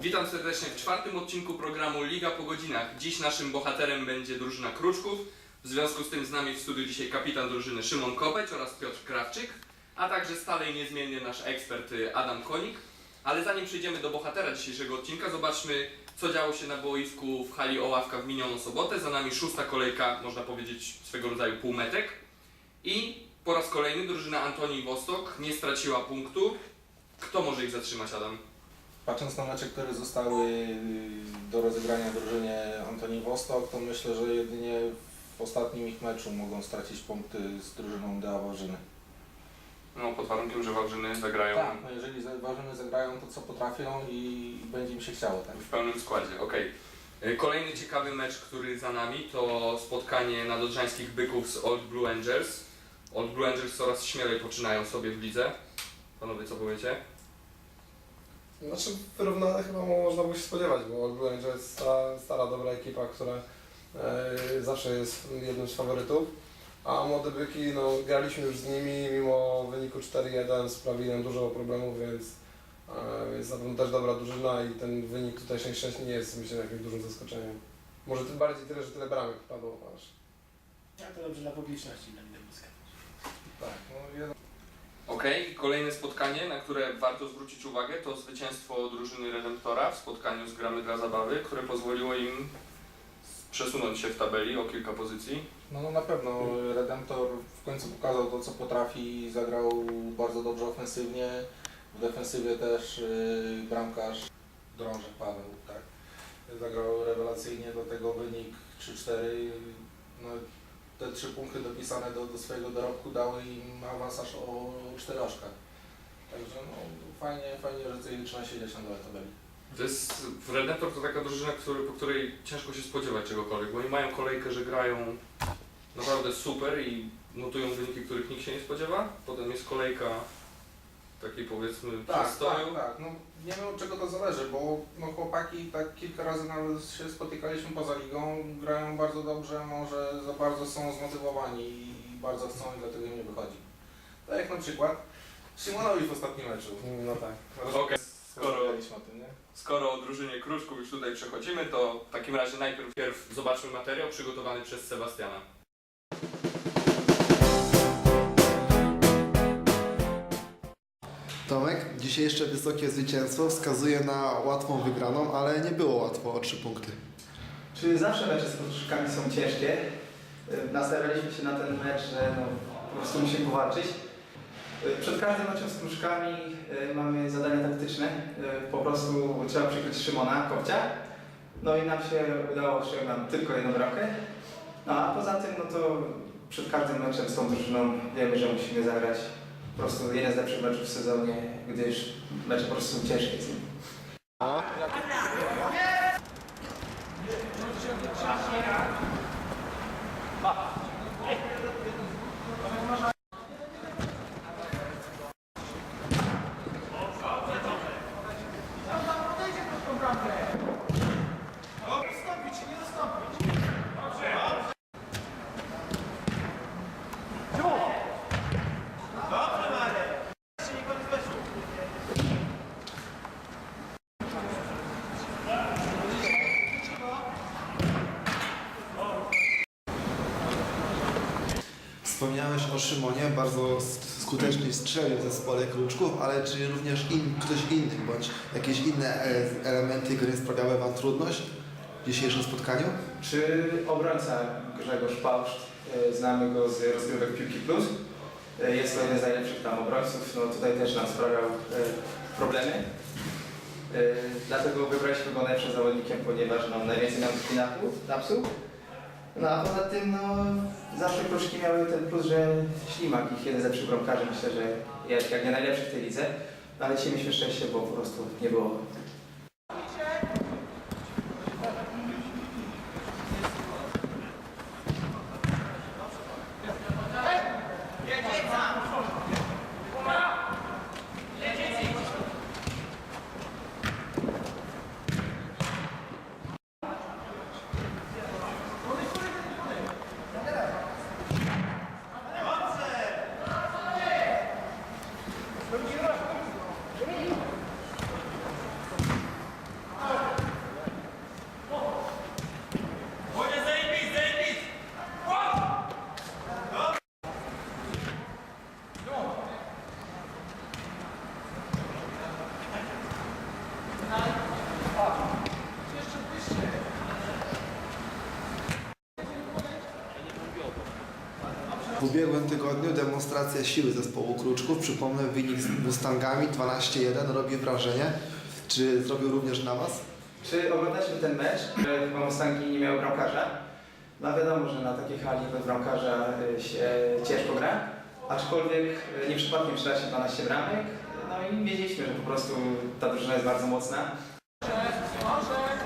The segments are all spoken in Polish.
Witam serdecznie w czwartym odcinku programu Liga po godzinach. Dziś naszym bohaterem będzie drużyna Kruczków. W związku z tym z nami w studiu dzisiaj kapitan drużyny Szymon Kopeć oraz Piotr Krawczyk, a także stale i niezmiennie nasz ekspert y, Adam Konik. Ale zanim przejdziemy do bohatera dzisiejszego odcinka, zobaczmy co działo się na boisku w hali Oławka w minioną sobotę. Za nami szósta kolejka, można powiedzieć swego rodzaju półmetek. I po raz kolejny drużyna Antonii Wostok nie straciła punktu. Kto może ich zatrzymać, Adam? Patrząc na mecze, które zostały y, do rozegrania w drużynie Antoni Wostok, to myślę, że jedynie w ostatnim ich meczu mogą stracić punkty z drużyną Dea Wawrzyny. No, pod warunkiem, że Wawrzyny zagrają Tak, no jeżeli Wawrzyny zagrają to, co potrafią i będzie im się chciało, tak? w pełnym składzie. Okej. Y, Kolejny ciekawy mecz, który za nami, to spotkanie nadodrzańskich byków z Old Blue Angels. Old Blue Angels coraz śmielej poczynają sobie w lidze. Panowie, co powiecie? Znaczy wyrównane chyba można było się spodziewać, bo Old Blue Angels jest stara, stara dobra ekipa, która e, zawsze jest jednym z faworytów. A młode byki, no graliśmy już z nimi, mimo wyniku 4-1 sprawili nam dużo problemów, więc e, jest na pewno też dobra drużyna i ten wynik tutaj 6-6 nie jest myślę jakimś dużym zaskoczeniem. Może tym bardziej tyle, że tyle bramek padło aż. Ja to dobrze dla publiczności, dla Widowiska. Tak, no jeden. Okej, kolejne spotkanie, na które warto zwrócić uwagę, to zwycięstwo drużyny Redemptora w spotkaniu z Gramy dla Zabawy, które pozwoliło im przesunąć się w tabeli o kilka pozycji. No, no na pewno Redemptor w końcu pokazał to, co potrafi, zagrał bardzo dobrze ofensywnie. W defensywie też y, bramkarz Drążek Paweł, tak? Zagrał rewelacyjnie, do tego wynik 3-4. No, te trzy punkty dopisane do, do swojego dorobku dały im awans aż o 4 oczkach. Także no, fajnie, fajnie, że zaczęli siedzieć na dole tabeli. To jest, Redemptor to taka drużyna, który, po której ciężko się spodziewać czegokolwiek, bo oni mają kolejkę, że grają naprawdę super i notują wyniki, których nikt się nie spodziewa. Potem jest kolejka takiej powiedzmy Tak, przestoju. tak, tak. No, nie wiem od czego to zależy, bo no, chłopaki tak kilka razy nawet się spotykaliśmy poza ligą, grają bardzo dobrze, może za bardzo są zmotywowani i bardzo chcą i dlatego im nie wychodzi. Tak jak na przykład Szymonowi w ostatnim meczu. No tak. Okej, skoro, Rozmawialiśmy o tym, nie? skoro o drużynie Kruszków już tutaj przechodzimy, to w takim razie najpierw pierw zobaczmy materiał przygotowany przez Sebastiana. Tomek, dzisiejsze wysokie zwycięstwo wskazuje na łatwą wygraną, ale nie było łatwo o trzy punkty. Czy zawsze mecze z Kruszkami są ciężkie? Y, Nastawialiśmy się na ten mecz, że no, po prostu musimy powalczyć. Y, Przed każdym meczem z Kruszkami y, mamy zadania taktyczne. Po prostu trzeba przykryć Szymona Kopcia. No i nam się udało, że mam tylko jedną bramkę. No a poza tym, no to przed każdym meczem z tą drużyną wiemy, że musimy zagrać po prostu jeden z lepszych meczów w sezonie, gdyż mecze po prostu są ciężkie z nim. O Szymonie, bardzo skutecznie strzelił w zespole Kruczków, ale czy również in, ktoś inny, bądź jakieś inne e- elementy gry sprawiały Wam trudność w dzisiejszym spotkaniu? Czy obrońca Grzegorz Pałszt, e, znamy go z rozgrywek Piłki Plus, e, jest to jeden z najlepszych tam obrońców, no tutaj też nam sprawiał problemy. Dlatego wybraliśmy go najlepszym zawodnikiem, ponieważ nam najwięcej nam napsuł. No a poza tym no, zawsze Kruszki miały ten plus, że Ślimak, ich jeden z lepszych myślę, że jak, jak nie najlepszy w tej lidze. No, ale dzisiaj mieliśmy szczęście, bo po prostu nie było ubiegłym tygodniu demonstracja siły zespołu Kruczków. Przypomnę, wynik z Mustangami 12-1 robi wrażenie. Czy zrobił również na Was? Czy oglądacie ten mecz? że Chyba Mustangi nie miały bramkarza. No wiadomo, że na takiej hali bez bramkarza y, się ciężko gra. Aczkolwiek y, nie przypadkiem przyda się 12 bramek. No i wiedzieliśmy, że po prostu ta drużyna jest bardzo mocna. E,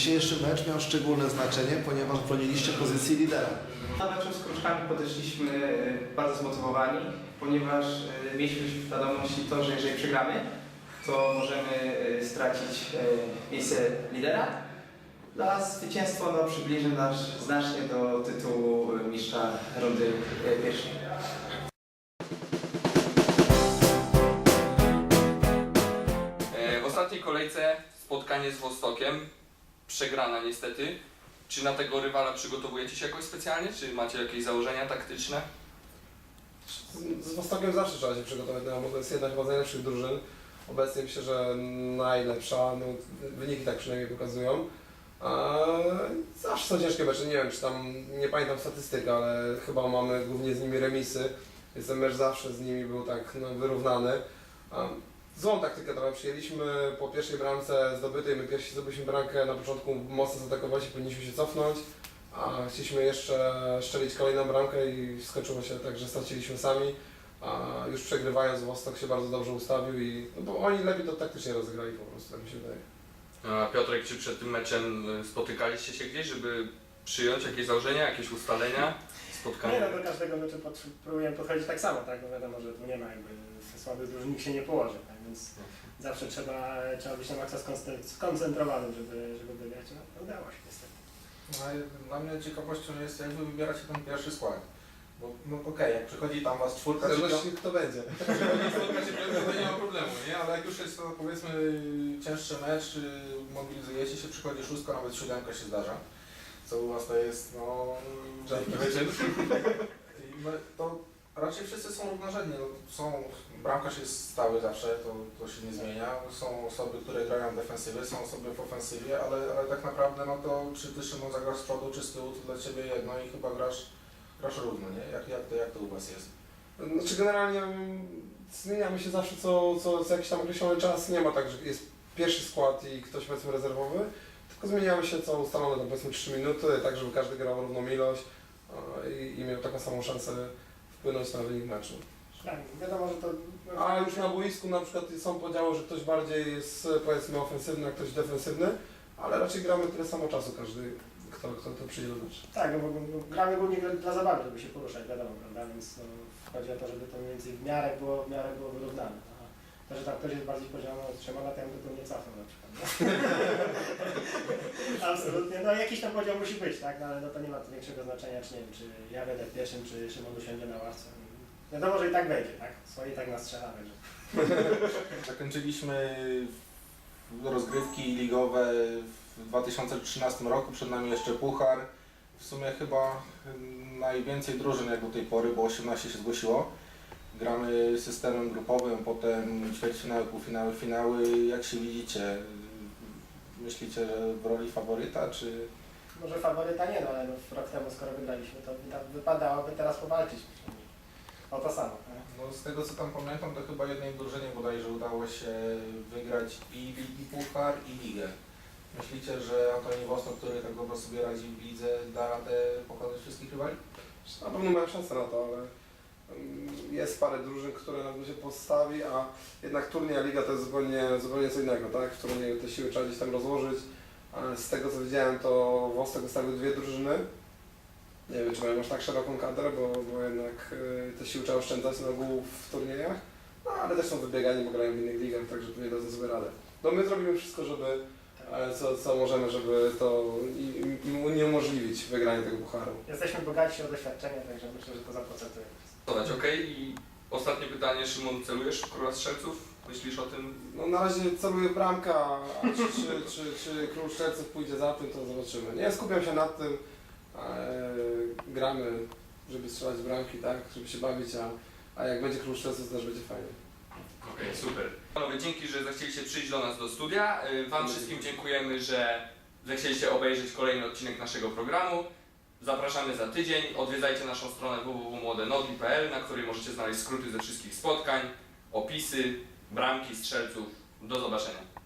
Dzisiejszy mecz miał szczególne znaczenie, ponieważ broniliście pozycji lidera. Na meczu z Kruczkami podeszliśmy y, bardzo zmotywowani, ponieważ y, mieliśmy świadomość i to, że jeżeli przegramy, to możemy y, stracić miejsce lidera. Dla zwycięstwo no, przybliży nas znacznie do tytułu mistrza rundy pierwszej. E, W ostatniej kolejce spotkanie z Wostokiem. Przegrana niestety. Czy na tego rywala przygotowujecie się jakoś specjalnie? Czy macie jakieś założenia taktyczne? Z, z Wostokiem zawsze trzeba się przygotować, bo to jest jedna chyba z najlepszych drużyn. Obecnie myślę, że najlepsza, no, wyniki tak przynajmniej pokazują. A zawsze są ciężkie mecze, nie wiem czy tam, nie pamiętam statystyk, ale chyba mamy głównie z nimi remisy, więc ten mecz zawsze z nimi był tak no, wyrównany. A złą taktykę trochę przyjęliśmy po pierwszej bramce zdobytej, my pierwsi zdobyliśmy bramkę, na początku mocno zaatakować i powinniśmy się cofnąć, a chcieliśmy jeszcze szczelić kolejną bramkę i skończyło się tak, że straciliśmy sami. A już przegrywając Wostok się bardzo dobrze ustawił i no bo oni lepiej to taktycznie rozegrali po prostu, tak mi się wydaje. A Piotrek, czy przed tym meczem e, spotykaliście się gdzieś, żeby przyjąć jakieś założenia, jakieś ustalenia? Nie Spotkania? no, do każdego meczu pod, próbujemy podchodzić tak samo, tak? No wiadomo, że tu nie ma jakby słabych drużyn, nikt się nie położy, tak? Więc zawsze trzeba, trzeba być na maksa skoncentrowanym, żeby, żeby wygrać. No, udało się niestety. No, Dla mnie ciekawością jest, jak wy wybieracie ten pierwszy skład. Bo no okej, jak przychodzi tam was czwórka czy zależności kto będzie. To nie ma problemu, nie? Ale jak już jest to powiedzmy cięższy mecz, y, mobilizujecie się, przychodzi szóstka, nawet siódemka się zdarza. Co u was to jest, no... Rzadki I my- To raczej wszyscy są równorzędni. No, są, bramkarz jest stały zawsze, to, to się nie zmienia. Są osoby, które grają w defensywie, są osoby w ofensywie, ale, ale tak naprawdę no to czy ty Szymon zagrasz z przodu, czy z tyłu, to dla ciebie jedno i chyba grasz, grasz równo, nie? Jak, jak, to, jak to u was jest? Znaczy generalnie mm, zmieniamy się zawsze co, co, co jakiś tam określony czas. Nie ma tak, że jest pierwszy skład i ktoś powiedzmy rezerwowy, tylko zmieniamy się co ustalone tam powiedzmy 3 minuty, tak żeby każdy grał równą ilość i, i miał taką samą szansę wpłynąć na wynik meczu. Tak, wiadomo, że to... A już na boisku na przykład są podziały, że ktoś bardziej jest powiedzmy ofensywny, a ktoś defensywny, ale raczej gramy tyle samo czasu każdy, kto, kto, kto przyjdzie do meczu. Tak, no bo no, gramy głównie dla, dla zabawy, żeby się poruszać, wiadomo, prawda? Więc no, chodzi o to, żeby to mniej więcej w miarę było, w miarę było wyrównane. To, że tam ktoś jest bardziej poziomny od Szymona, to ja bym nie cofnął na przykład. Absolutnie, no jakiś tam podział musi być, tak? No, ale no, to nie ma to większego znaczenia, czy nie wiem, czy ja będę w pierwszym, czy Szymon usiądzie na ławce. Wiadomo, że i tak będzie, tak? Swoje i tak nas strzela, także. Zakończyliśmy rozgrywki ligowe w 2013 roku, przed nami jeszcze puchar. W sumie chyba najwięcej drużyn jak do tej pory, bo 18 się zgłosiło. Gramy systemem grupowym, potem ćwierćfinały, półfinały, finały. Jak się widzicie? Myślicie, że w roli faworyta, czy Może faworyta nie, no ale no, rok temu skoro wygraliśmy, to wy- wypadałoby teraz powalczyć przynajmniej. O to samo. tak? No z tego co tam pamiętam, to chyba jednej drużynie bodajże udało się wygrać i, i Puchar i Ligę. Myślicie, że Antoni Wosno, który tak dobrze sobie radzi w lidze, da radę pokonać wszystkich rywali? Na pewno mają szansę na to, ale jest parę drużyn, które na się postawi, a jednak turniej, a liga to jest zupełnie, zupełnie co innego, tak? W turnieju te siły trzeba gdzieś tam rozłożyć. Z tego co widziałem, to Wostek wystawił dwie drużyny. Nie wiem, czy mają aż tak szeroką kadrę, bo, bo jednak y, te siły trzeba oszczędzać na ogół w turniejach. No, ale też są wybiegani, bo grają w innych ligach, także pewnie dadzą sobie radę. No my zrobimy wszystko, żeby e, co, co możemy, żeby to im uniemożliwić wygranie tego pucharu. Jesteśmy bogaci o doświadczenie, także myślę, że to zaprocentuje. Dodać, ok? I ostatnie pytanie, Szymon, celujesz w króla strzelców? Myślisz o tym? No na razie celuję w bramka, a czy, czy, czy, czy król szczelców pójdzie za tym, to zobaczymy. Nie skupiam się nad tym, e, gramy, żeby strzelać bramki, tak, żeby się bawić, a, a jak będzie król szczelców, to też będzie fajnie. Okej, super. Panowie, dzięki, że zechcieliście przyjść do nas do studia. Y, Wam wszystkim dziękujemy, że zechcieliście obejrzeć kolejny odcinek naszego programu. Zapraszamy za tydzień. Odwiedzajcie naszą stronę www.młodenogi.pl, na której możecie znaleźć skróty ze wszystkich spotkań, opisy, bramki, strzelców. Do zobaczenia.